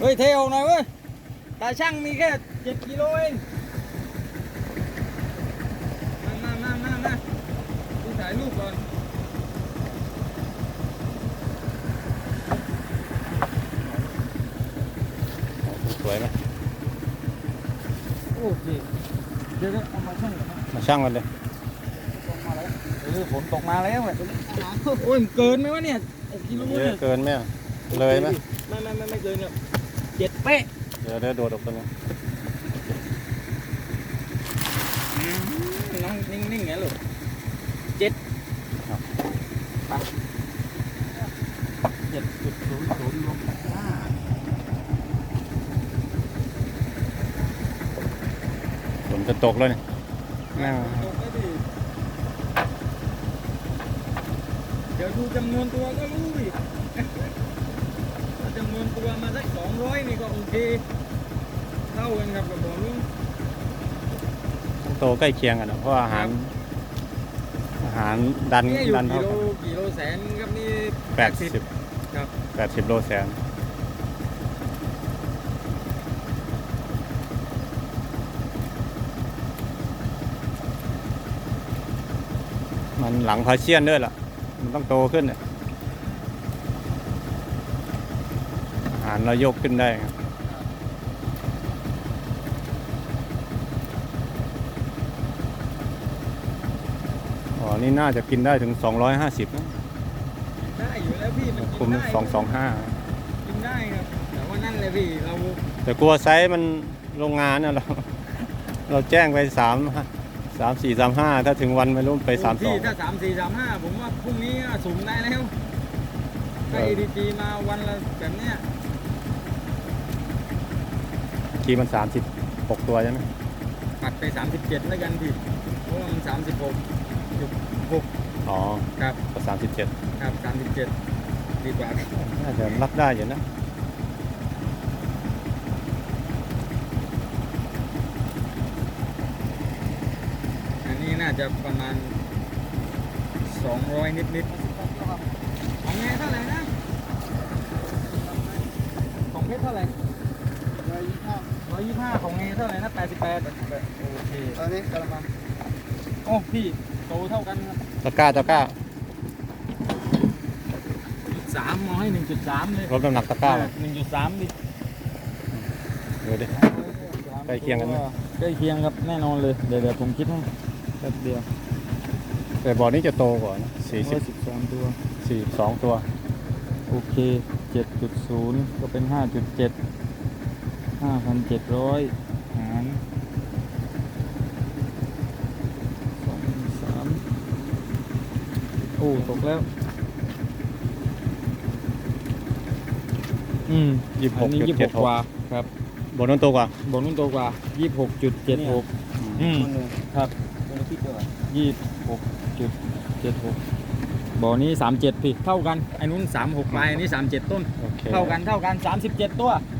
เฮ้ยเทออกหน่อยเว้ยตาช่างมีแค่เจ็ดกิโลเองมามามามามาดูถ่ายรูปก่อนสวยไหมโอเคเดี๋ยวเอามาช่างก่อนนะมาช่างกันเลยเออฝนตกมาแล้วเว้ยโอ้ยมันเกินไหมวะเนี่ยหกกิโลเยเนี่อะยเกินไหมอะเลยไหมไม่ไม่ไม่ไม่เกินหรอก เจ็ดเป๊ะ เดี๋ยวเดี๋ยวโดดออกตัวนึงน้องนิ่งๆไงลูกเจ็ดไปเจ็ดจุดศูนย์ศูนย์ลงห้าฝนจะตกแล้วเนี่ยแม่งตกแล้วดิเดี๋ยวดูจำนวนตัวก็รู้ดิถ้า จำนวนตัวมาสักสองร้อยนี่ก็โอเค เท่ากันกับกระบอกนู้นต้องโตใกล้เคียงกันนะเพราะว่าอาหาร อาหารดันเนี่ยอยู่ดันเท่ากี่โลกันกี่โลแสนครับนี่แปดสิบครับ แปดสิบโลแสนมันหลังพาเชียนด้วยล่ะ มันต้องโตขึ้นเนี่ยาหารเรายกขึ้นได้ครับอ๋อนี่น่าจะกินได้ถึง 250นะได้อยู่แล้วพี่มันคุกิมนได้สองสองห้ากินได้ครับ แต่ว่านั่นเลยพี่เราแต่กลัวไซส์มันโรงงานเนี่ยเรา เราแจ้งไปสามสามสี่สามห้าถ้าถึงวันไม่รู้ไปสามสอพี่งถ้าสามสี่สามห้าผมว่าพรุ่งนี้ก็สูงได้แล้วถ้าเออ ADG มาวันละแบบเนี้ย คีมันสามสิบหกตัวใช่ไหมปัดไปสามสิบเจ็ดแล้วกันพี่เพราะว่ามันสามสิบหกจุดหกอ๋อครับก็สามสิบเจ็ดครับสามสิบเจ็ดดีกว่าน่าจะรับได้อยู่นะ อันนี้น่าจะประมาณสองร้อยนิดนิดๆของเงเท่าไหร่นะของเพชรเท่าไหร่ร้อยยี่สิบห้า ร้อยยี่ ห้าของเงเท่าไหร่นะแปดสิบแปดโอเคตอนนี้กระมังโอ้พี่โตเท่ากันครับตะกร้าตะกร้าจุดสามมอให้หนึ่งจุดสามเลยลดน้ำหนักตะกร้ามาหนึ่งจุดสามดิดูดิ ใกล้เคียงกันไหม ใกล้เคียงครับแน่นอนเลยเดี๋ยวเดี๋ยวผมคิดให้แป๊บเดียวแต่บ่อนี้จะโตกว่านะสี่สิบสิบสามตัว สี่สองตัว โอเคเจ็ดจุดศูนย์ก็เป็นห้าจุดเจ็ด ห้าพันเจ็ดร้อยหารสองสามโอ้ตกแล้ว อืมยี่สิบหอักนนี้จุดยี่สิบเจ็หดกหกกว่าครับบ่อนั้นโตกว่าบนนู้นโตกว่ายี่สิบหกจุดเจ็ดหกอืมครับตัวนี้พี่ตัวยี่สิบหกจุดเจ็ดหกบ่อนี้สามเจ็ดพี่เท่ากันไอ้นู้นสามหกปลายอันนี้สามเจ็ดต้น โอเคเท่ากันเท่ากันสามสิบเจ็ดตัวอ